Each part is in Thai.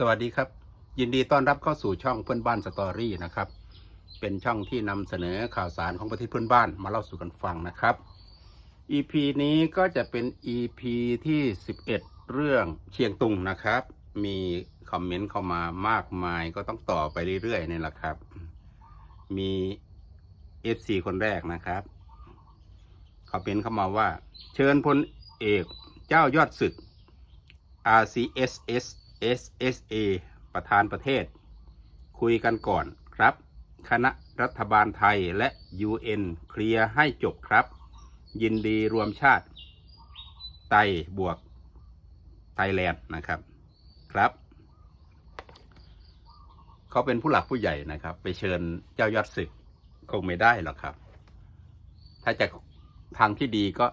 สวัสดีครับ ยินดีต้อนรับเข้าสู่ช่องเพื่อนบ้านสตอรี่นะครับ เป็นช่องที่นำเสนอข่าวสารของประเทศเพื่อนบ้านมาเล่าสู่กันฟังนะครับ EP นี้ก็จะเป็น EP ที่ 11 เรื่องเชียงตุงนะครับ มีคอมเมนต์เข้ามามากมายก็ต้องต่อไปเรื่อยๆนี่แหละครับ มี FC คนแรกนะครับคอมเมนต์เข้ามาว่า เชิญพลเอกเจ้ายอดศึก RCSS SSA ประธานประเทศ คุยกันก่อนครับ คณะรัฐบาลไทยและ UN เคลียร์ให้จบครับ ยินดีรวมชาติ ไตบวก ไทยแลนด์นะครับครับ เขาเป็นผู้หลักผู้ใหญ่นะครับ ไปเชิญเจ้ายอดศึกคงไม่ได้หรอกครับ ถ้าจะทางที่ดีก็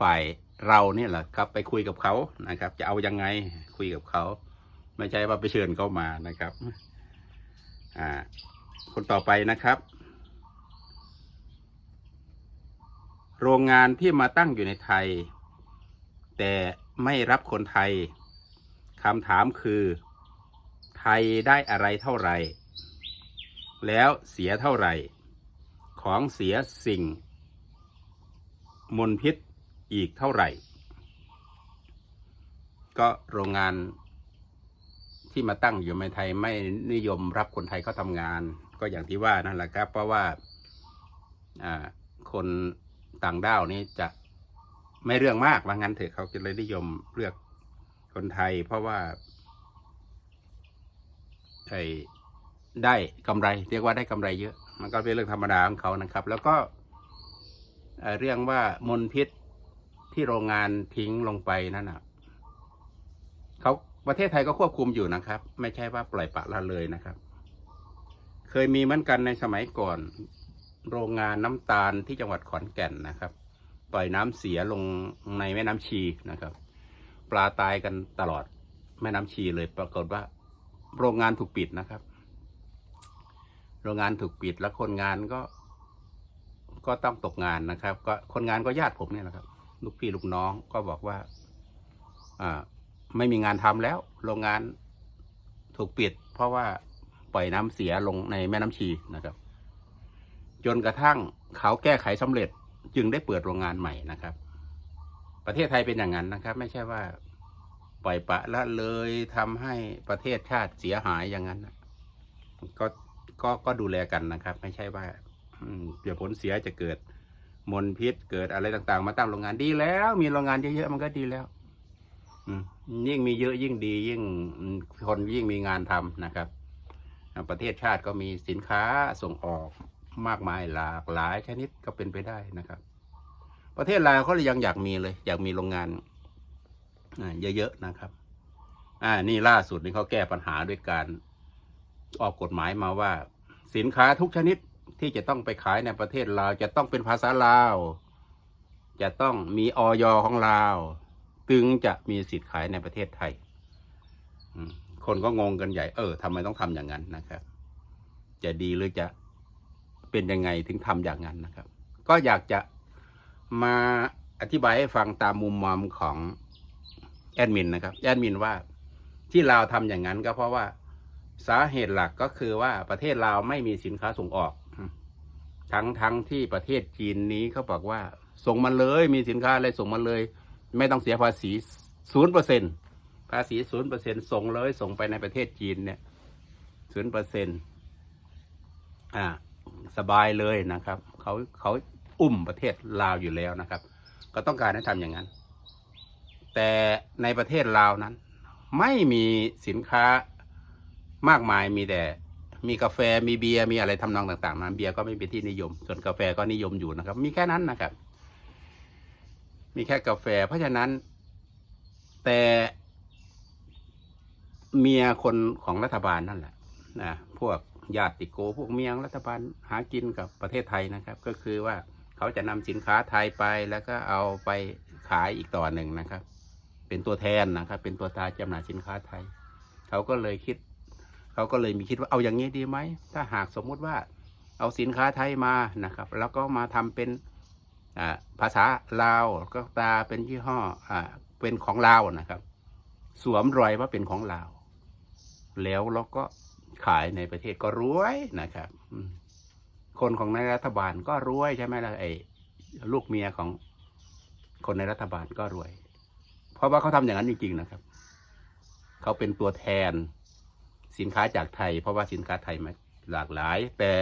ฝ่ายเราเนี่ยแหละครับ ไปคุยกับเขานะครับ จะเอายังไงคุยกับเขา ไม่ใช่ว่าไปเชิญเขามานะครับ อ่า คนต่อไปนะครับ โรงงานที่มาตั้งอยู่ในไทย แต่ไม่รับคนไทยคำถามคือ ไทยได้อะไรเท่าไหร่ แล้วเสียเท่าไหร่ ของเสียสิ่ง มลพิษอีกเท่าไหร่ ก็โรงงาน ที่มาตั้งอยู่ในไทยไม่นิยมรับคนไทยเข้าทำงาน ก็อย่างที่ว่านั่นแหละครับ เพราะว่าคนต่างด้าวนี่จะไม่เรื่องมากว่างั้นเถอะเขาจะเลยนิยมเลือกคนไทย เพราะว่าไอ้ได้กำไร เรียกว่าได้กำไรเยอะ มันก็เป็นเรื่องธรรมดาของเขานะครับ แล้วก็เรื่องว่ามลพิษที่โรงงานทิ้งลงไปนั่นนะ ประเทศไทยก็ควบคุมอยู่นะครับ ไม่ใช่ว่าปล่อยปละละเลยนะครับ เคยมีเหมือนกันในสมัยก่อน โรงงานน้ำตาลที่จังหวัดขอนแก่นนะครับ ปล่อยน้ำเสียลงในแม่น้ำชีนะครับ ปลาตายกันตลอดแม่น้ำชีเลย ปรากฏว่า โรงงานถูกปิดนะครับ โรงงานถูกปิดแล้วคนงานก็ ก็ต้องตกงานนะครับ ก็คนงานก็ญาติผมเนี่ยนะครับ ลูกพี่ลูกน้องก็บอกว่า อ่า ไม่มีงานทำแล้ว โรงงานถูกปิด เพราะว่าปล่อยน้ำเสียลงในแม่น้ำชีนะครับ จนกระทั่งเขาแก้ไขสำเร็จจึงได้เปิดโรงงานใหม่นะครับ ประเทศไทยเป็นอย่างนั้นนะครับ ไม่ใช่ว่าปล่อยปะละเลยทำให้ประเทศชาติเสียหายอย่างนั้นก็ก็ก็ดูแลกันนะครับ ไม่ใช่ว่าอืมเดี๋ยวผลเสียจะเกิดมลพิษเกิดอะไรต่างๆ มาตั้งโรงงานดีแล้ว มีโรงงานเยอะๆมันก็ดีแล้ว ยิ่งมีเยอะยิ่งดี ยิ่งคนยิ่งมีงานทำนะครับ ประเทศชาติก็มีสินค้าส่งออกมากมายหลากหลายชนิดก็เป็นไปได้นะครับ ประเทศลาวเขาเลยยังอยากมีเลย อยากมีโรงงานเยอะๆนะครับ อ่า นี่ล่าสุดนี่เขาแก้ปัญหาด้วยการออกกฎหมายมาว่า สินค้าทุกชนิดที่จะต้องไปขายในประเทศลาวจะต้องเป็นภาษาลาว จะต้องมีออยของลาว ถึงจะมีสิทธิ์ขายในประเทศไทยคนก็งงกันใหญ่ เออทำไมต้องทำอย่างนั้นนะครับ จะดีหรือจะเป็นยังไงถึงทำอย่างนั้นนะครับ ก็อยากจะมาอธิบายให้ฟังตามมุมมองของแอดมินนะครับ แอดมินว่าที่ลาวทำอย่างนั้นก็เพราะว่าสาเหตุหลักก็คือว่าประเทศลาวไม่มีสินค้าส่งออก ทั้งทั้งที่ประเทศจีนนี้เขาบอกว่า ส่งมาเลยมีสินค้าอะไรส่งมาเลย ไม่ต้องเสียภาษีศูนย์เปอร์เซ็นภาษีศูนย์เปอร์เซ็นส่งเลยส่งไปในประเทศจีนเนี่ยศูนย์เปอร์เซ็นอ่าสบายเลยนะครับเขาเขาอุ้มประเทศลาวอยู่แล้วนะครับ ก็ต้องการให้ทำอย่างนั้น แต่ในประเทศลาวนั้น ไม่มีสินค้ามากมายมีแต่มีกาแฟมีเบียร์มีอะไรทำนองต่างๆนั้นเบียร์ก็ไม่เป็นที่นิยม ส่วนกาแฟก็นิยมอยู่นะครับ มีแค่นั้นนะครับ มีแค่กาแฟ เพราะฉะนั้น แต่เมียคนของรัฐบาลนั่นแหละนะพวกญาติโก พวกเมียของรัฐบาลหากินกับประเทศไทยนะครับ ก็คือว่าเขาจะนำสินค้าไทยไปแล้วก็เอาไปขายอีกต่อหนึ่งนะครับ เป็นตัวแทนนะครับ เป็นตัวตาจำหน่ายสินค้าไทย เขาก็เลยคิด เขาก็เลยมีคิดว่าเอาอย่างนี้ดีไหม ถ้าหากสมมุติว่าเอาสินค้าไทยมานะครับ แล้วก็มาทำเป็น ภาษาลาวก็ตาเป็นยี่ห้ออเป็นของลาวนะครับ สวมรอยว่าเป็นของลาว แล้วเราก็ขายในประเทศก็รวยนะครับคนของในรัฐบาลก็รวยใช่ไหมล่ะไอ้ลูกเมียของคนในรัฐบาลก็รวย เพราะว่าเขาทำอย่างนั้นจริงๆนะครับ เขาเป็นตัวแทนสินค้าจากไทย เพราะว่าสินค้าไทยมันหลากหลาย แต่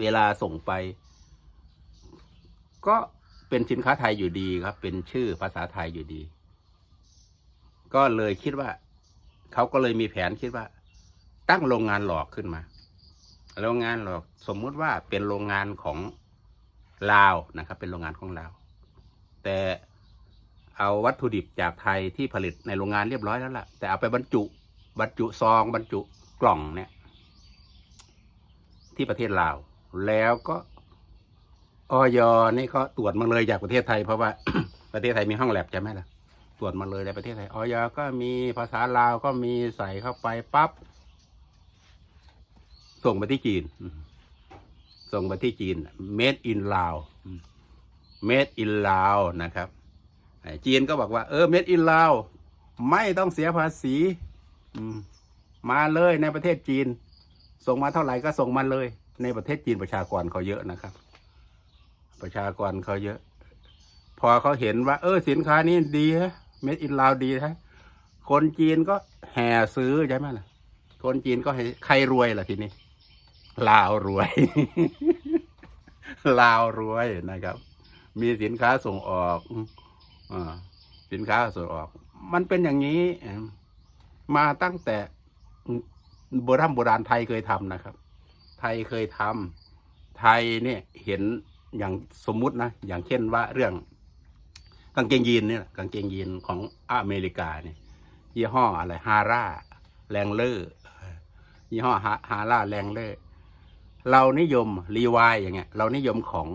เวลาส่งไป ก็เป็นสินค้าไทยอยู่ดีครับ เป็นชื่อภาษาไทยอยู่ดี ก็เลยคิดว่า เขาก็เลยมีแผนคิดว่า ตั้งโรงงานหลอกขึ้นมา โรงงานหลอกสมมุติว่าเป็นโรงงานของลาวนะครับ เป็นโรงงานของลาว แต่เอาวัตถุดิบจากไทยที่ผลิตในโรงงานเรียบร้อยแล้วล่ะ แต่เอาไปบรรจุบรรจุซองบรรจุกล่องเนี่ย ที่ประเทศลาว แล้วก็ ออยนี่ก็ตรวจมาเลยจากประเทศไทยเพราะว่า ประเทศไทยมีห้องแลบใช่ไหมล่ะ ตรวจมาเลยในประเทศไทยออยก็มีภาษาลาวก็มีใส่เข้าไปปั๊บส่งไปที่จีน ส่งไปที่จีน made in ลาว made in ลาวนะครับจีนก็บอกว่าเออ made in ลาวไม่ต้องเสียภาษีมมาเลยในประเทศจีน ส่งมาเท่าไหร่ก็ส่งมาเลย ในประเทศจีนประชากรเขาเยอะนะครับ ประชากรเขาเยอะ พอเขาเห็นว่า เออ สินค้านี้ดีฮะ made in ลาวดีฮะคนจีนก็แห่ซื้อใช่ไหมล่ะ คนจีนก็ใครรวยล่ะทีนี้ลาวรวย ลาวรวยนะครับ มีสินค้าส่งออกอ่าสินค้าส่งออก มันเป็นอย่างนี้ มาตั้งแต่โบราณโบราณไทยเคยทำนะครับ ไทยเคยทำไทยเนี่ยเห็น อย่างสมมุตินะ อย่างเช่นว่าเรื่องกางเกงยีนเนี่ยกางเกงยีนของอเมริกาเนี่ยยี่ห้ออะไรฮาร่าแรงเลอร์ยี่ห้อฮาร่าแรงเลอร์เรานิยมรีวายอย่างเงี้ย เรานิยมของ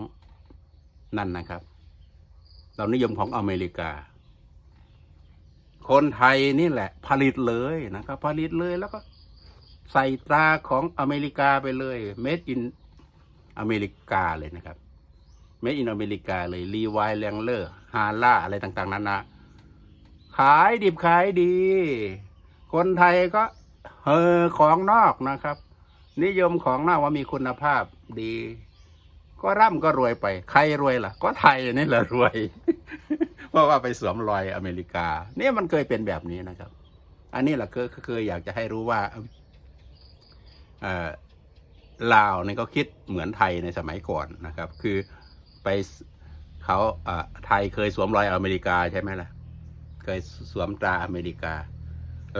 นั่นนะครับ เรานิยมของอเมริกา คนไทยนี่แหละ ผลิตเลยนะครับ ผลิตเลยแล้วก็ใส่ตราของอเมริกาไปเลย made in อเมริกาเลยนะครับ made in อเมริกาเลยรีวายแรงเลอร์ฮาร่าอะไรต่างๆนานาขายดิบขายดี คนไทยก็เฮอของนอกนะครับ นิยมของนอกว่ามีคุณภาพดี ก็ร่ำก็รวยไป ใครรวยล่ะ ก็ไทยนี่แหละรวย เพราะว่าไปสวมรอยอเมริกา เนี่ยมันเคยเป็นแบบนี้นะครับ อันนี้แหละคือคืออยากจะให้รู้ว่าลาวนี่ก็คิดเหมือนไทยในสมัยก่อนนะครับ คือ ไปเขาเอ่อไทยเคยสวมรอยอเมริกาใช่ไหมล่ะ เคยสวมตราอเมริกา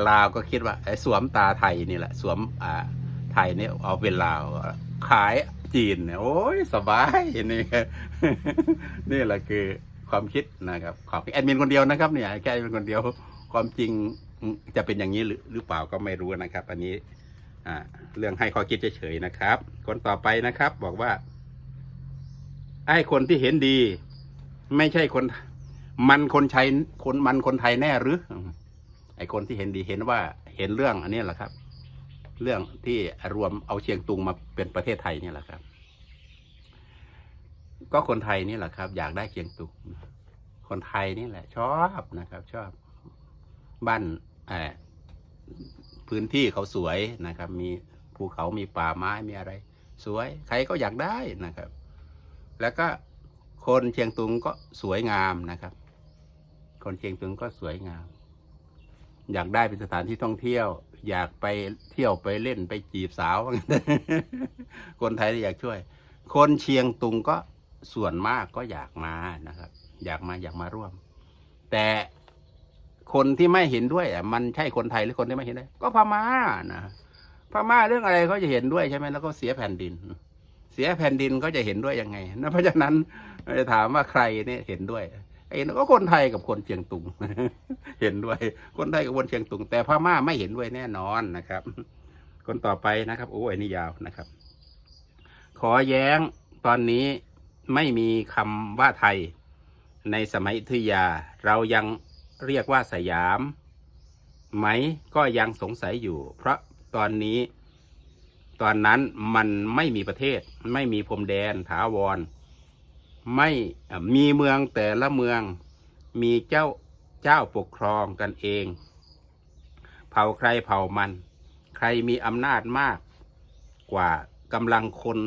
ลาวก็คิดว่าไอ้สวมตาไทยนี่แหละ สวมอ่าไทยเนี่ยเอาเป็นลาวขายจีนเนี่ยโอ้ยสบายนี่นี่แหละคือความคิดนะครับของแอดมินคนเดียวนะครับ เนี่ยแค่แอดมินคนเดียวความจริงจะเป็นอย่างนี้หรือหรือเปล่าก็ไม่รู้นะครับ อันนี้อ่าเรื่องให้ข้อคิดเฉยๆนะครับ คนต่อไปนะครับบอกว่า ไอ้คนที่เห็นดี ไม่ใช่คน มันคนใช้คนมันคนไทยแน่หรือไอ้คนที่เห็นดีเห็นว่าเห็นเรื่องอันนี้แหละครับ เรื่องที่รวมเอาเชียงตุงมาเป็นประเทศไทยนี่แหละครับ ก็คนไทยนี่แหละครับ อยากได้เชียงตุงคนไทยนี่แหละ ชอบนะครับ ชอบบ้านเออพื้นที่เขาสวยนะครับ มีภูเขามีป่าไม้มีอะไร สวย ใครก็อยากได้นะครับ แล้วก็คนเชียงตุงก็สวยงามนะครับ คนเชียงตุงก็สวยงาม อยากได้เป็นสถานที่ท่องเที่ยว อยากไปเที่ยวไปเล่นไปจีบสาวคนไทยอยากช่วย คนเชียงตุงก็ส่วนมากก็อยากมานะครับ อยากมาอยากมาร่วม แต่คนที่ไม่เห็นด้วยอะมันใช่คนไทยหรือคนที่ไม่เห็นด้วยก็พม่านะพม่าเรื่องอะไรเขาจะเห็นด้วยใช่ไหมแล้วก็เสียแผ่นดิน เสียแผ่นดินเขาจะเห็นด้วยยังไงนะเพราะฉะนั้นจะถามว่าใครเนี่ยเห็นด้วยไอ้ก็คนไทยกับคนเชียงตุง เห็นด้วย คนไทยกับคนเชียงตุง แต่พม่าไม่เห็นด้วยแน่นอนนะครับ คนต่อไปนะครับโอ้ยนี่ยาวนะครับ ขอแย้งตอนนี้ไม่มีคำว่าไทย ในสมัยอยุธยา เรายังเรียกว่าสยาม ไหมก็ยังสงสัยอยู่ เพราะตอนนี้ ตอนนั้นมันไม่มีประเทศ ไม่มีพรมแดนถาวร ไม่มีเมืองแต่ละเมือง มีเจ้าเจ้าปกครองกันเอง เผ่าใครเผ่ามัน ใครมีอำนาจมากกว่ากำลังคน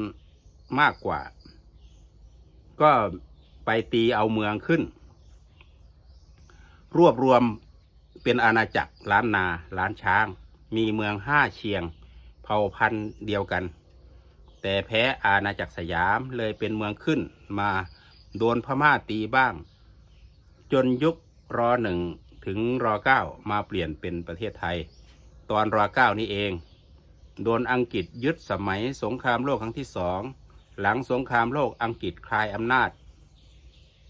มากกว่า ก็ไปตีเอาเมืองขึ้น รวบรวมเป็นอาณาจักรล้านนาล้านช้าง มีเมืองห้าเชียง เผ่าพันธุ์เดียวกัน แต่แพ้อาณาจักรสยามเลยเป็นเมืองขึ้นมาโดนพม่าตีบ้าง จนยุครอหนึ่งถึงรอเก้ามาเปลี่ยนเป็นประเทศไทย ตอนรอเก้านี่เอง โดนอังกฤษยึดสมัยสงครามโลกครั้งที่สองหลังสงครามโลกอังกฤษคลายอำนาจ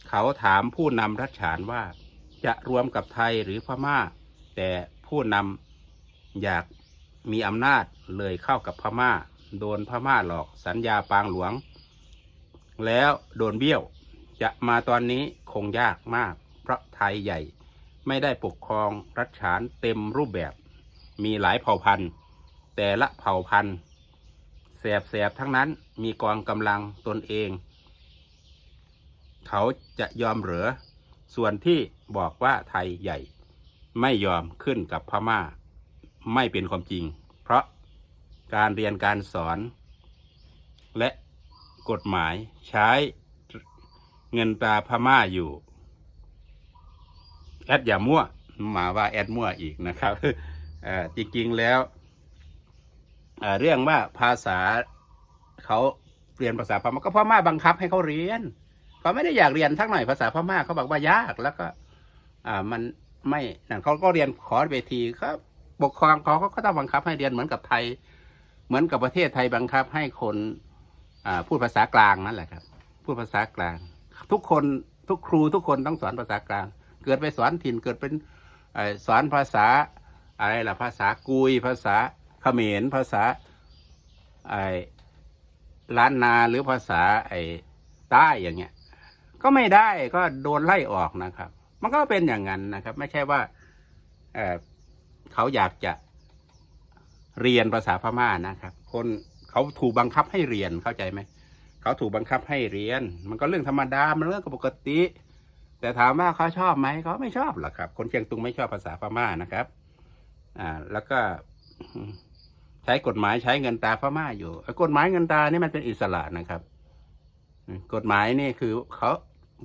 เขาถามผู้นำรัชฉานว่าจะรวมกับไทยหรือพม่า แต่ผู้นำอยาก มีอำนาจเลยเข้ากับพม่า โดนพม่าหลอกสัญญาปางหลวง แล้วโดนเบี้ยวจะมาตอนนี้คงยากมาก เพราะไทยใหญ่ไม่ได้ปกครองรัชฉานเต็มรูปแบบ มีหลายเผ่าพันธุ์ แต่ละเผ่าพันธุ์แสบๆทั้งนั้นมีกองกำลังตนเอง เขาจะยอมเหรือส่วนที่บอกว่าไทยใหญ่ ไม่ยอมขึ้นกับพม่า ไม่เป็นความจริง เพราะการเรียนการสอน และกฎหมายใช้เงินตราพม่าอยู่ แอดอย่ามั่วมาว่าแอดมั่วอีกนะครับจริงๆแล้วเรื่องว่าภาษาเขาเรียนภาษาพม่าก็พม่าบังคับให้เขาเรียนเขาไม่ได้อยากเรียนทักหน่อยภาษาพม่าเขาบอกว่ายากแล้วก็ อ่ามันไม่นั่นเขาก็เรียนขอเวทีครับ ปกครองเขาก็ต้องบังคับให้เรียนเหมือนกับไทย เหมือนกับประเทศไทยบังคับให้คนพูดภาษากลางนั่นแหละครับ พูดภาษากลาง ทุกคนทุกครูทุกคนต้องสอนภาษากลาง เกิดไปสอนถิ่นเกิดเป็นอสอนภาษาอะไรล่ะภาษากุย ภาษาเขมรภาษาไอ้ล้านนาหรือภาษาไอ้ใต้อย่างเงี้ย ก็ไม่ได้ก็โดนไล่ออกนะครับ มันก็เป็นอย่างนั้นนะครับ ไม่ใช่ว่า เขาอยากจะเรียนภาษาพม่านะครับ คนเขาถูกบังคับให้เรียนเข้าใจไหมเขาถูกบังคับให้เรียน มันก็เรื่องธรรมดามันเรื่องปกติ แต่ถามว่าเขาชอบไหมเขาไม่ชอบหรอกครับ คนเชียงตุงไม่ชอบภาษาพม่านะครับ อ่า แล้วก็ใช้กฎหมายใช้เงินตราพม่าอยู่กฎหมายเงินตรานี่มันเป็นอิสระนะครับ กฎหมายนี่คือเขา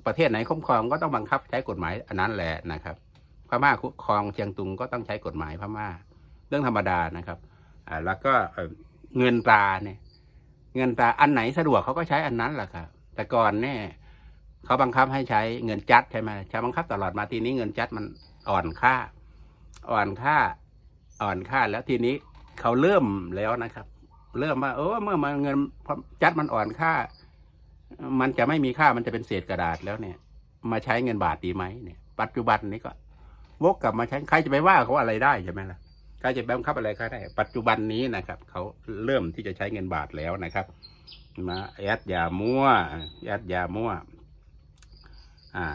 ประเทศไหนคุ้มครองก็ต้องบังคับใช้กฎหมายอันนั้นแหละนะครับ พม่าคุ้มครองเชียงตุงก็ต้องใช้กฎหมายพม่า เรื่องธรรมดานะครับอ่าแล้วก็เงินตราเนี่ย เงินตราอันไหนสะดวกเขาก็ใช้อันนั้นแหละครับแต่ก่อนเนี่ยเขาบังคับให้ใช้เงินจัดใช่ไหมใช้บังคับตลอดมาทีนี้เงินจัดมันอ่อนค่า อ่อนค่า อ่อนค่าแล้วทีนี้เขาเริ่มแล้วนะครับ เริ่มว่าเออเมื่อมันเงินจัดมันอ่อนค่า มันจะไม่มีค่ามันจะเป็นเศษกระดาษแล้วเนี่ย มาใช้เงินบาทดีไหมเนี่ย ปัจจุบันนี้ก็ วกกลับมาใช้ใครจะไปว่าเขาอะไรได้ใช่ไหมล่ะใครจะไปบังคับอะไรเขาได้ ปัจจุบันนี้นะครับ เขาเริ่มที่จะใช้เงินบาทแล้วนะครับ มาแอดยามั่วแอดยามั่วอ่า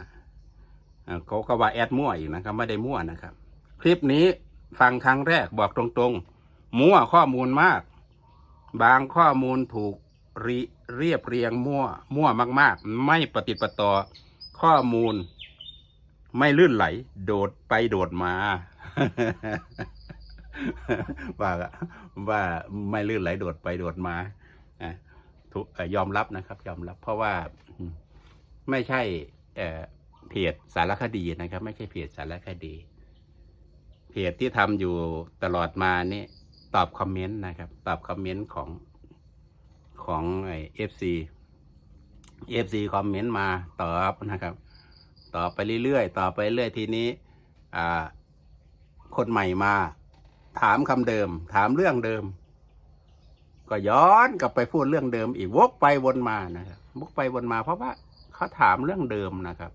อ่าเขาก็ว่าแอดมั่วอีกนะครับไม่ได้มั่วนะครับ คลิปนี้ฟังครั้งแรกบอกตรงๆ มั่วข้อมูลมาก บางข้อมูลถูกริเรียบเรียงมั่ว มั่วมาก ๆ ไม่ปฏิปต่อข้อมูล ไม่ลื่นไหล โดดไปโดดมา ว่าว่าไม่ลื่นไหล โดดไปโดดมาอะยอมรับนะครับ ยอมรับ เพราะว่าไม่ใช่เพจสารคดีนะครับ ไม่ใช่เพจสารคดีเพจที่ทำอยู่ตลอดมานี่ตอบคอมเมนต์นะครับ ตอบคอมเมนต์ของของไอเอฟซีเอฟซีคอมเมนต์มาตอบนะครับ ต่อไปเรื่อยๆ ต่อไปเรื่อยทีนี้คนใหม่มา ถามคำเดิม ถามเรื่องเดิม ก็ย้อนกลับไปพูดเรื่องเดิม อีกวกไปวนมานะครับวกไปวนมา เพราะว่าเขาถามเรื่องเดิมนะครับ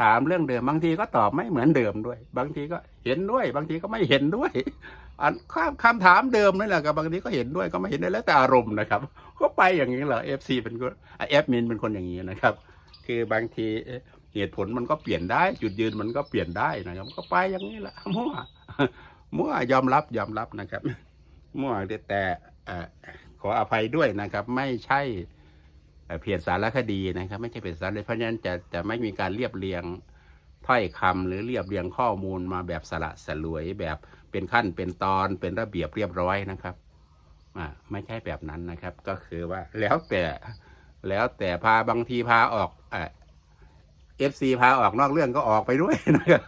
ถามเรื่องเดิมบางทีก็ตอบไม่เหมือนเดิมด้วย บางทีก็เห็นด้วย บางทีก็ไม่เห็นด้วยอันคำคำถามเดิมนั่แหละกับบางทีก็เห็นด้วยก็ไม่เห็นด้วยแล้วแต่อารมณ์นะครับ ก็ไปอย่างนี้เหรอเอฟซีเป็นคนเอฟมินเป็นคนอย่างนี้นะครับ คือบางที เหตุผลมันก็เปลี่ยนได้ จุดยืนมันก็เปลี่ยนได้นะครับก็ไปอย่างนี้แหละมั่วมั่วยอมรับยอมรับนะครับมั่วแต่เอ่อขออภัยด้วยนะครับ ไม่ใช่เอ่อเพจสารคดีนะครับ ไม่ใช่เพจสารเพราะฉะนั้นจะจะไม่มีการเรียบเรียงถ้อยคำหรือเรียบเรียงข้อมูลมาแบบสละสลวยแบบเป็นขั้นเป็นตอนเป็นระเบียบเรียบร้อยนะครับอ่าไม่ใช่แบบนั้นนะครับ ก็คือว่าแล้วแต่แล้วแต่พาบางทีพาออกอ่า เอฟซีพาออกนอกเรื่องก็ออกไปด้วยนะครับ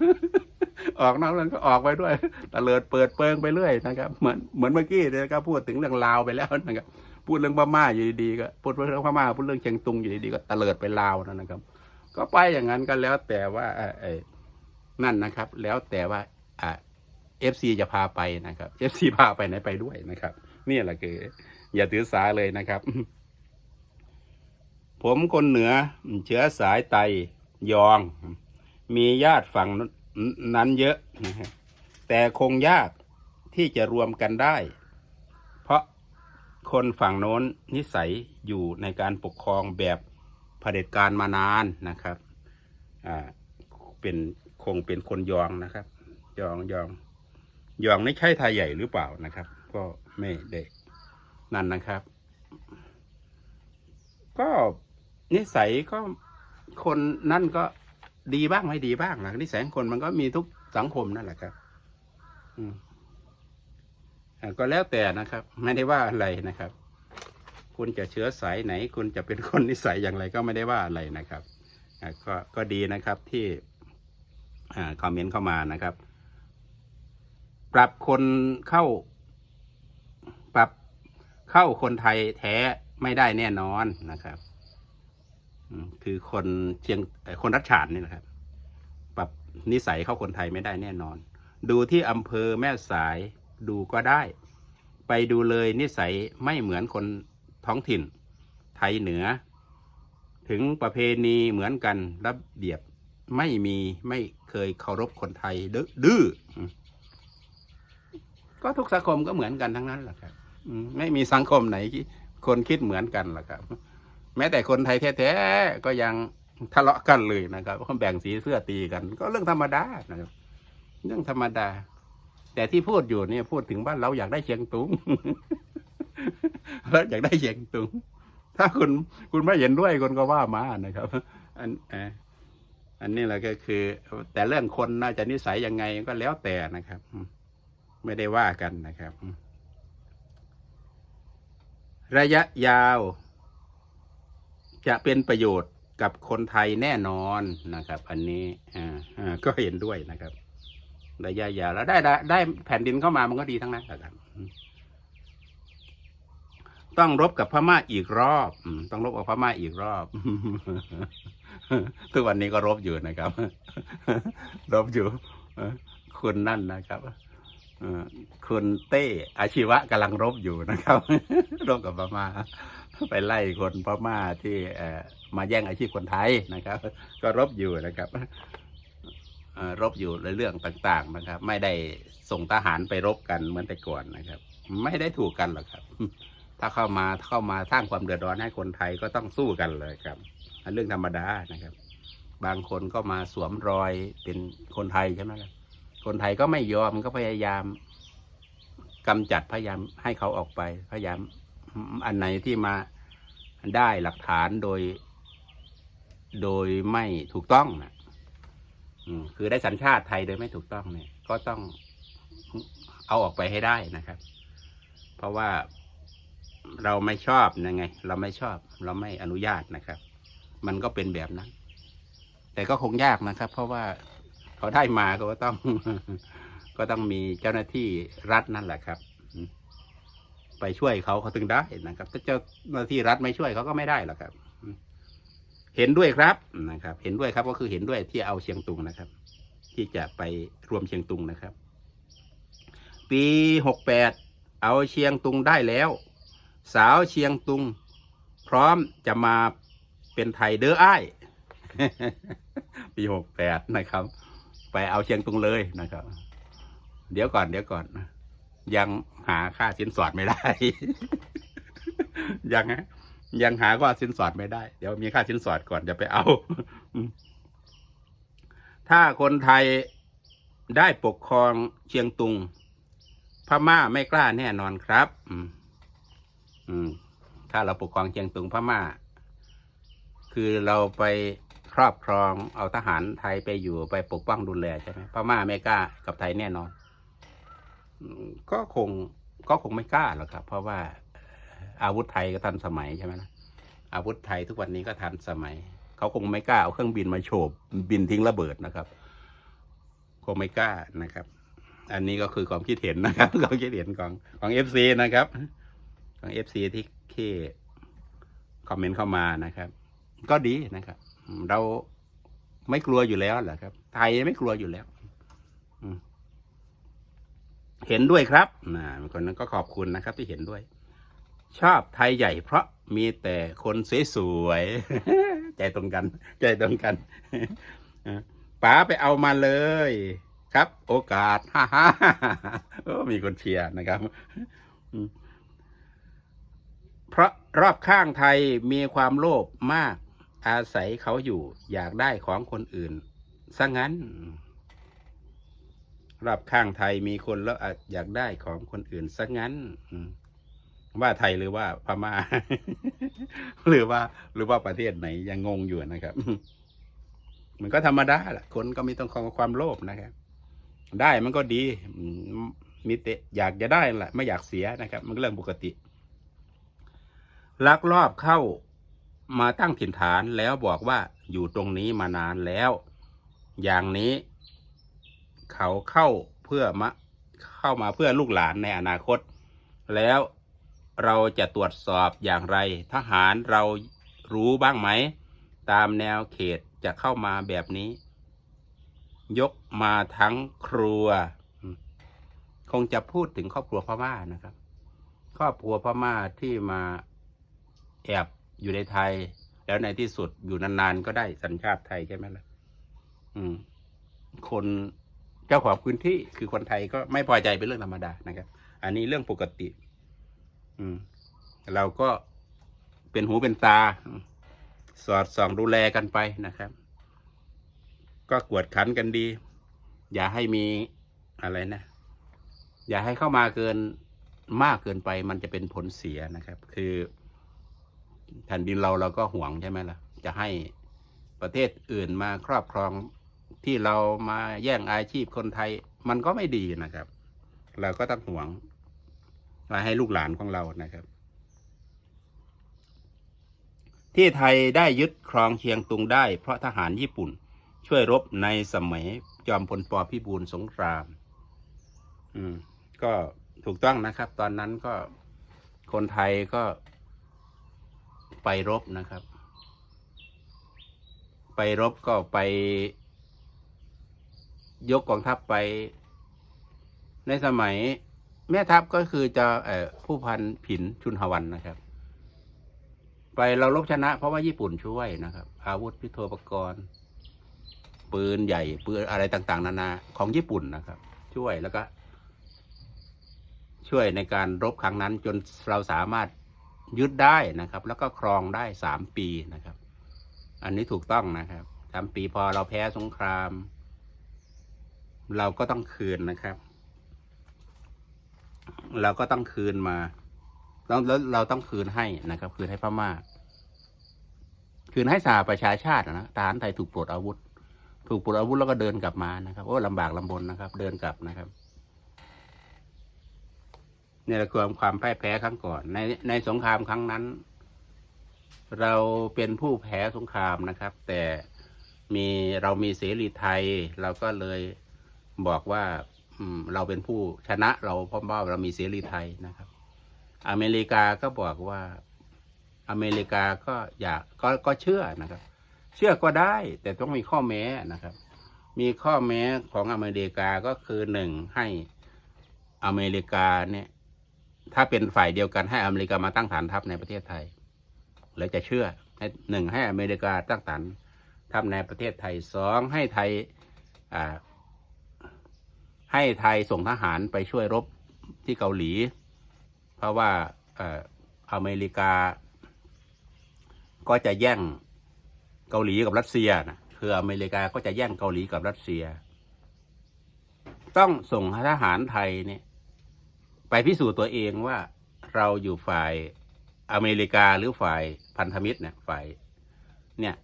ออกนอกเรื่องก็ออกไปด้วยตะเลิดเปิดเปิงไปเรื่อยนะครับ เหมือนเหมือนเมื่อกี้เนี่ยก็พูดถึงเรื่องลาวไปแล้วนะครับพูดเรื่องพม่าอยู่ดีๆก็พูดเรื่องพม่าพูดเรื่องเชียงตุงอยู่ดีๆก็ตะเลิดไปลาวนะครับ ก็ไปอย่างนั้นก็แล้วแต่ว่าเอ่อเอ่อนั่นนะครับ แล้วแต่ว่าอ่าเอฟซีจะพาไปนะครับเอฟซีพาไปไหนไปด้วยนะครับนี่แหละคือ อย่าถือสาเลยนะครับ ผมคนเหนือเชื้อสายไต ยอง มีญาติฝั่งนั้นเยอะ แต่คงยากที่จะรวมกันได้ เพราะคนฝั่งโน้นนิสัยอยู่ในการปกครองแบบเผด็จการมานานนะครับ อ่า เป็นคงเป็นคนยองนะครับ ยองยอง ยองนี่ใช่ไทยใหญ่หรือเปล่านะครับ ก็ไม่ได้นั่นนะครับ ก็นิสัยก็ คนนั่นก็ดีบ้างไม่ดีบ้างนะนิสัยคนมันก็มีทุกสังคมนั่นแหละครับ อืมอ่าก็แล้วแต่นะครับ ไม่ได้ว่าอะไรนะครับ คุณจะเชื้อสายไหน คุณจะเป็นคนนิสัยอย่างไรก็ไม่ได้ว่าอะไรนะครับอ่าก็ก็ดีนะครับที่อ่าคอมเมนต์เข้ามานะครับ ปรับคนเข้า ปรับเข้าคนไทยแท้ไม่ได้แน่นอนนะครับ คือคนเชียงคนรัชฉานนี่นะครับ ปรับนิสัยเข้าคนไทยไม่ได้แน่นอน ดูที่อำเภอแม่สายดูก็ได้ ไปดูเลยนิสัยไม่เหมือนคนท้องถิ่น ไทยเหนือ ถึงประเพณีเหมือนกันระเบียบไม่มีไม่เคยเคารพคนไทยดื้อก็ทุกสังคมก็เหมือนกันทั้งนั้นแหละครับไม่มีสังคมไหนที่คนคิดเหมือนกันหรอกครับ แม้แต่คนไทยแท้ๆก็ยังทะเลาะกันเลยนะครับแบ่งสีเสื้อตีกัน ก็เรื่องธรรมดานะครับ เรื่องธรรมดา แต่ที่พูดอยู่เนี่ยพูดถึงบ้านเราอยากได้เชียงตุงเราอยากได้เชียงตุงถ้าคุณคุณไม่เห็นด้วยคุณก็ว่ามานะครับ อันอันนี้แหละก็คือ แต่เรื่องคนน่าจะนิสัยยังไงก็แล้วแต่นะครับ ไม่ได้ว่ากันนะครับ ระยะยาว จะเป็นประโยชน์กับคนไทยแน่นอนนะครับ อันนี้อ่าก็เห็นด้วยนะครับระยะยาวแล้วได้ได้ได้แผ่นดินเข้ามามันก็ดีทั้งนั้นแหละครับต้องรบกับพม่าอีกรอบต้องรบกับพม่าอีกรอบ ทุกวันนี้ก็รบอยู่นะครับ รบอยู่คุณนั่นนะครับคุณเต้อาชีวะกำลังรบอยู่นะครับ รบกับพม่า ไปไล่คนพม่าที่มาแย่งอาชีพคนไทยนะครับ ก็รบอยู่นะครับรบอยู่ในเรื่องต่างๆนะครับ ไม่ได้ส่งทหารไปรบกันเหมือนแต่ก่อนนะครับ ไม่ได้ถูกกันหรอกครับ ถ้าเข้ามาเข้ามาสร้างความเดือดร้อนให้คนไทยก็ต้องสู้กันเลยครับเรื่องธรรมดานะครับ บางคนก็มาสวมรอยเป็นคนไทยใช่ไหมล่ะคนไทยก็ไม่ยอมก็พยายามกำจัดพยายามให้เขาออกไป พยายามอันไหนที่มา ได้หลักฐานโดย โดยไม่ถูกต้องนะคือได้สัญชาติไทยโดยไม่ถูกต้องเนี่ย ก็ต้องเอาออกไปให้ได้นะครับ เพราะว่าเราไม่ชอบยังไง เราไม่ชอบ เราไม่อนุญาตนะครับ มันก็เป็นแบบนั้น แต่ก็คงยากนะครับ เพราะว่าเขาได้มาก็ต้อง ก็ต้องมีเจ้าหน้าที่รัฐนั่นแหละครับ ไปช่วยเขาเขาถึงได้นะครับ ถ้าเจ้าหน้าที่รัฐไม่ช่วยเขาก็ไม่ได้หรอกครับ เห็นด้วยครับนะครับ เห็นด้วยครับก็คือเห็นด้วยที่เอาเชียงตุงนะครับ ที่จะไปรวมเชียงตุงนะครับ ปีหกแปดเอาเชียงตุงได้แล้ว สาวเชียงตุง พร้อมจะมาเป็นไทยเด้ออ้ายปีหกแปดนะครับ ไปเอาเชียงตุงเลยนะครับ เดี๋ยวก่อนเดี๋ยวก่อน ยังหาค่าสินสอดไม่ได้ ยังฮะยังหาค่าสินสอดไม่ได้ เดี๋ยวมีค่าสินสอดก่อนจะไปเอา ถ้าคนไทยได้ปกครองเชียงตุง พม่าไม่กล้าแน่นอนครับ อืมถ้าเราปกครองเชียงตุงพม่า คือเราไปครอบครองเอาทหารไทยไปอยู่ไปปกป้องดูแลใช่ไหมพม่าไม่กล้ากับไทยแน่นอน ก็คงก็คงไม่กล้าหรอกครับ เพราะว่าอาวุธไทยก็ทันสมัยใช่ไหมนะอาวุธไทยทุกวันนี้ก็ทันสมัย เขาคงไม่กล้าเอาเครื่องบินมาโฉบบินทิ้งระเบิดนะครับ คงไม่กล้านะครับ อันนี้ก็คือความคิดเห็นนะครับความคิดเห็นของของเอฟซีนะครับ ของเอฟซีที่ที่คอมเมนต์เข้ามานะครับ ก็ดีนะครับ เราไม่กลัวอยู่แล้วแหละครับ ไทยไม่กลัวอยู่แล้ว อืม เห็นด้วยครับนะคนนั้นก็ขอบคุณนะครับที่เห็นด้วย ชอบไทยใหญ่เพราะมีแต่คนสวยๆ ใจตรงกัน ใจตรงกันป๋าไปเอามาเลย ครับ โอกาสฮ่าฮ่ามีคนเชียร์นะครับเพราะรอบข้างไทยมีความโลภมาก อาศัยเขาอยู่อยากได้ของคนอื่นซะงั้น รอบข้างไทยมีคนแล้วอยากได้ของคนอื่นซะงั้นว่าไทยหรือว่าพม่า หรือว่า หรือว่าประเทศไหนยังงงอยู่นะครับ มันก็ธรรมดาแหละคนก็มีต้องของความโลภนะครับ ได้มันก็ดีมีแต่อยากจะได้แหละไม่อยากเสียนะครับ มันเรื่องปกติ ลักลอบเข้ามาตั้งถิ่นฐานแล้วบอกว่าอยู่ตรงนี้มานานแล้ว อย่างนี้ เขาเข้าเพื่อมาเข้ามาเพื่อลูกหลานในอนาคต แล้วเราจะตรวจสอบอย่างไร ทหารเรารู้บ้างไหม ตามแนวเขตจะเข้ามาแบบนี้ ยกมาทั้งครัว คงจะพูดถึงครอบครัวพม่านะครับ ครอบครัวพม่าที่มาแอบอยู่ในไทย แล้วในที่สุดอยู่นานๆ ก็ได้สัญชาติไทยใช่ไหมล่ะ อืม คน จ้าของพื้นที่คือคนไทยก็ไม่พอใจเป็นเรื่องธรรมดานะครับ อันนี้เรื่องปกติ อืม เราก็เป็นหูเป็นตา สอดส่องดูแลกันไปนะครับ ก็กวดขันกันดี อย่าให้มีอะไรนะ อย่าให้เข้ามาเกินมากเกินไป มันจะเป็นผลเสียนะครับ คือแผ่นดินเราเราก็ห่วงใช่ไหมล่ะ จะให้ประเทศอื่นมาครอบครอง ที่เรามาแย่งอาชีพคนไทย มันก็ไม่ดีนะครับ เราก็ต้องห่วงมาให้ลูกหลานของเรานะครับ ที่ไทยได้ยึดครองเชียงตุงได้ เพราะทหารญี่ปุ่น ช่วยรบในสมัยจอมพลปพิบูลสงคราม อืม ก็ถูกต้องนะครับ ตอนนั้นก็คนไทยก็ไปรบนะครับ ไปรบก็ไป ยกกองทัพไป ในสมัยแม่ทัพก็คือจะผู้พันผินชุนหวันนะครับ ไปเรารบชนะ เพราะว่าญี่ปุ่นช่วยนะครับ อาวุธพิโทปกรณ์ปืนใหญ่ปืนอะไรต่าง ๆ นานาของญี่ปุ่นนะครับ ช่วยแล้วก็ ช่วยในการรบครั้งนั้นจนเราสามารถยึดได้นะครับ แล้วก็ครองได้สามปีนะครับ อันนี้ถูกต้องนะครับสามปีพอเราแพ้สงคราม เราก็ต้องคืนนะครับ เราก็ต้องคืนมาแล้วเราต้องคืนให้นะครับ คืนให้พม่า คืนให้สหประชาชาตินะทหารไทยถูกปลดอาวุธ ถูกปลดอาวุธแล้วก็เดินกลับมานะครับโอ้ลำบากลำบนนะครับ เดินกลับนะครับนี่แหละคือความพ่ายแพ้ครั้งก่อน ในในสงครามครั้งนั้น เราเป็นผู้แพ้สงครามนะครับ แต่มีเรามีเสรีไทยเราก็เลย บอกว่าเราเป็นผู้ชนะเราเพราะว่าเรามีเสรีไทยนะครับ อเมริกาก็บอกว่าอเมริกาก็อยากก็ก็เชื่อนะครับ เชื่อก็ได้ แต่ต้องมีข้อแม้นะครับ มีข้อแม้ของอเมริกาก็คือหนึ่งให้อเมริกาเนี่ย ถ้าเป็นฝ่ายเดียวกันให้อเมริกามาตั้งฐานทัพในประเทศไทยแล้วจะเชื่อให้หนึ่งให้อเมริกาตั้งฐานทัพในประเทศไทยสองให้ไทยอ่า ให้ไทยส่งทหารไปช่วยรบที่เกาหลี เพราะว่าเอ่ออเมริกา ก็จะแย่งเกาหลีกับรัสเซียนะคืออเมริกาก็จะแย่งเกาหลีกับรัสเซีย ต้องส่งทหารไทยเนี่ยไปพิสูจน์ตัวเองว่าเราอยู่ฝ่ายอเมริกาหรือฝ่ายพันธมิตรเนี่ยฝ่ายเนี่ย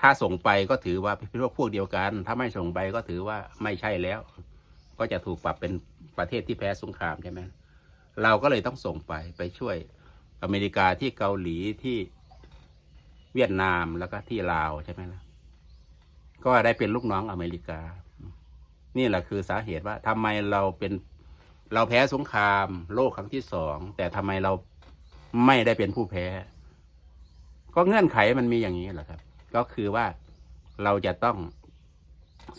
ถ้าส่งไปก็ถือว่าเป็นพวกพวกเดียวกัน ถ้าไม่ส่งไปก็ถือว่าไม่ใช่แล้ว ก็จะถูกปรับเป็นประเทศที่แพ้สงครามใช่ไหมเราก็เลยต้องส่งไปไปช่วยอเมริกาที่เกาหลีที่เวียดนามแล้วก็ที่ลาวใช่ไหมล่ะก็ได้เป็นลูกน้องอเมริกา นี่แหละคือสาเหตุว่าทำไมเราเป็นเราแพ้สงคราม โลกครั้งที่สองแต่ทำไมเราไม่ได้เป็นผู้แพ้ ก็เงื่อนไขมันมีอย่างนี้แหละครับ ก็คือว่าเราจะต้อง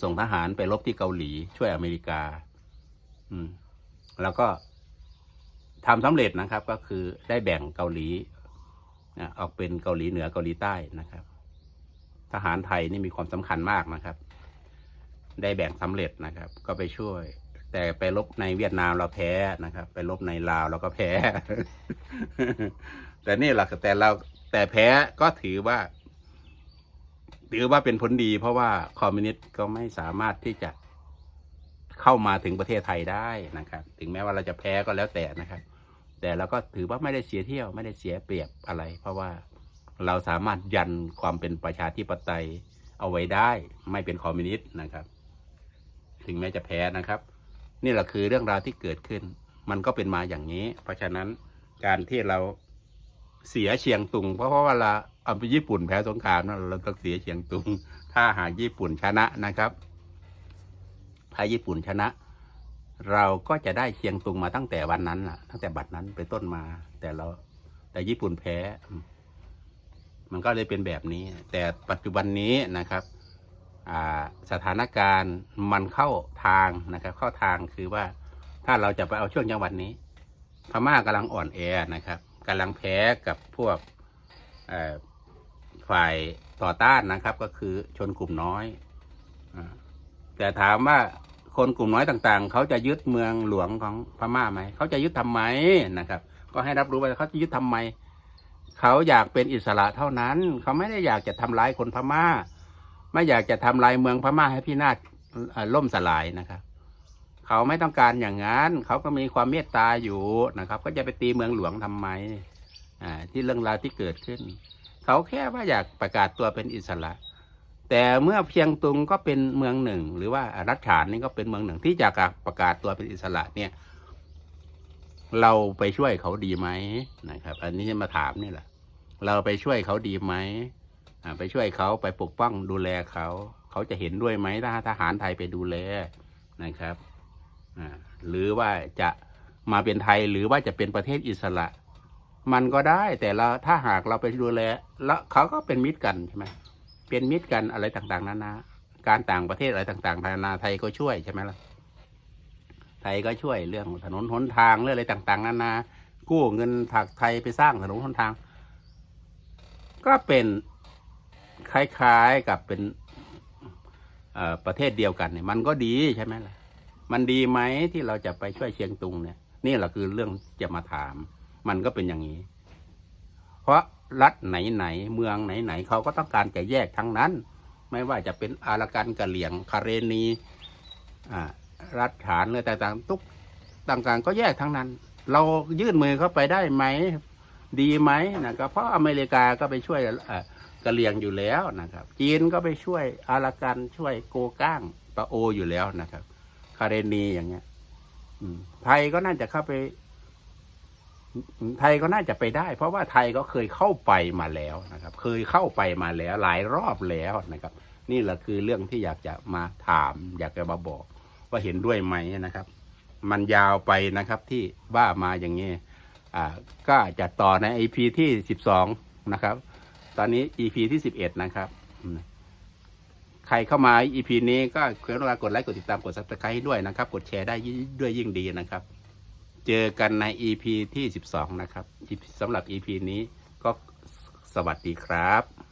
ส่งทหารไปรบที่เกาหลีช่วยอเมริกา อืม แล้วก็ทำสำเร็จนะครับ ก็คือได้แบ่งเกาหลีนะออกเป็นเกาหลีเหนือเกาหลีใต้นะครับ ทหารไทยนี่มีความสำคัญมากนะครับ ได้แบ่งสำเร็จนะครับ ก็ไปช่วย แต่ไปรบในเวียดนามเราแพ้นะครับ ไปรบในลาวเราก็แพ้ แต่นี่แหละแต่เราแต่แพ้ก็ถือว่า ถือว่าเป็นผลดี เพราะว่าคอมมิวนิสต์ก็ไม่สามารถที่จะเข้ามาถึงประเทศไทยได้นะครับ ถึงแม้ว่าเราจะแพ้ก็แล้วแต่นะครับ แต่เราก็ถือว่าไม่ได้เสียเที่ยวไม่ได้เสียเปรียบอะไร เพราะว่าเราสามารถยันความเป็นประชาธิปไตยเอาไว้ได้ไม่เป็นคอมมิวนิสต์นะครับ ถึงแม้จะแพ้นะครับ นี่แหละคือเรื่องราวที่เกิดขึ้น มันก็เป็นมาอย่างนี้ เพราะฉะนั้นการที่เรา เสียเชียงตุง เพราะว่าเวลาเอาไปญี่ปุ่นแพ้สงครามนะเราต้องเสียเชียงตุง ถ้าหากญี่ปุ่นชนะนะครับ ถ้าญี่ปุ่นชนะ เราก็จะได้เชียงตุงมาตั้งแต่วันนั้นล่ะ ตั้งแต่บัดนั้นเป็นต้นมา แต่เราแต่ญี่ปุ่นแพ้ มันก็เลยเป็นแบบนี้ แต่ปัจจุบันนี้นะครับสถานการณ์มันเข้าทางนะครับ เข้าทางคือว่าถ้าเราจะไปเอาช่วงจังหวัดนี้ พม่ากำลังอ่อนแอนะครับ กำลังแพ้กับพวกฝ่ายต่อต้านนะครับ ก็คือชนกลุ่มน้อยอแต่ถามว่าคนกลุ่มน้อยต่างๆ เขาจะยึดเมืองหลวงของพม่าไหม เขาจะยึดทำไมนะครับ ก็ให้รับรู้ว่าเขาจะยึดทำไม เขาอยากเป็นอิสระเท่านั้น เขาไม่ได้อยากจะทำร้ายคนพม่า ไม่อยากจะทำลายเมืองพม่าให้พินาศล่มสลายนะครับ เขาไม่ต้องการอย่างนั้น เขาก็มีความเมตตาอยู่นะครับ ก็จะไปตีเมืองหลวงทำไมอ่าที่เรื่องราวที่เกิดขึ้น เขาแค่ว่าอยากประกาศตัวเป็นอิสระ แต่เมื่อเพียงตุงก็เป็นเมืองหนึ่ง หรือว่ารัฐฉานนี่ก็เป็นเมืองหนึ่งที่จะประกาศตัวเป็นอิสระเนี่ย เราไปช่วยเขาดีไหมนะครับ อันนี้จะมาถามนี่แหละเราไปช่วยเขาดีไหมอ่าไปช่วยเขาไปปกป้องดูแลเขา เขาจะเห็นด้วยไหมถ้าทหารไทยไปดูแลนะครับ หรือว่าจะมาเป็นไทยหรือว่าจะเป็นประเทศอิสระ มันก็ได้แต่เราถ้าหากเราไปดูแลแล้วเขาก็เป็นมิตรกันใช่ไหมเป็นมิตรกันอะไรต่างๆนานาการต่างประเทศอะไรต่างๆนานาไทยก็ช่วยใช่ไหมล่ะไทยก็ช่วยเรื่องถนนหนทางเรื่องอะไรต่าง ๆ นานา กู้เงินผักไทยไปสร้างถนนหนทาง ก็เป็นคล้ายๆกับเป็นประเทศเดียวกันเนี่ยมันก็ดีใช่ไหมล่ะ มันดีไหมที่เราจะไปช่วยเชียงตุงเนี่ย นี่แหละคือเรื่องจะมาถาม มันก็เป็นอย่างนี้ เพราะรัฐไหนๆเมืองไหนๆเขาก็ต้องการจะแยกทั้งนั้น ไม่ว่าจะเป็นอารากันกะเหลี่ยงคาเรนีรัฐฐานอะไรต่างๆทุกต่างๆ ก็แยกทั้งนั้น เรายื่นมือเข้าไปได้ไหมดีไหมนะครับเพราะอเมริกาก็ไปช่วยกะเหลี่ยงอยู่แล้วนะครับ จีนก็ไปช่วยอารากันช่วยโกก้างปะโออยู่แล้วนะครับาเรนีอย่างเงี้ยไทยก็น่าจะเข้าไป ไทยก็น่าจะไปได้ เพราะว่าไทยก็เคยเข้าไปมาแล้วนะครับ เคยเข้าไปมาแล้ว หลายรอบแล้วนะครับ นี่แหละคือเรื่องที่อยากจะมาถาม อยากจะมาบอก ว่าเห็นด้วยไหมนะครับ มันยาวไปนะครับที่ว่ามาอย่างนี้อ่าก็จะต่อใน EP ที่สิบสองนะครับ ตอนนี้ EP ที่สิบเอ็ดนะครับ ครเข้ามา EP นี้ก็เพื่อนกดไลค์กดติดตามกด subscribe ให้ด้วยนะครับ กดแชร์ได้ด้วยยิ่งดีนะครับ เจอกันใน EP ที่ 12 นะครับสำหรับ EP นี้ก็สวัสดีครับ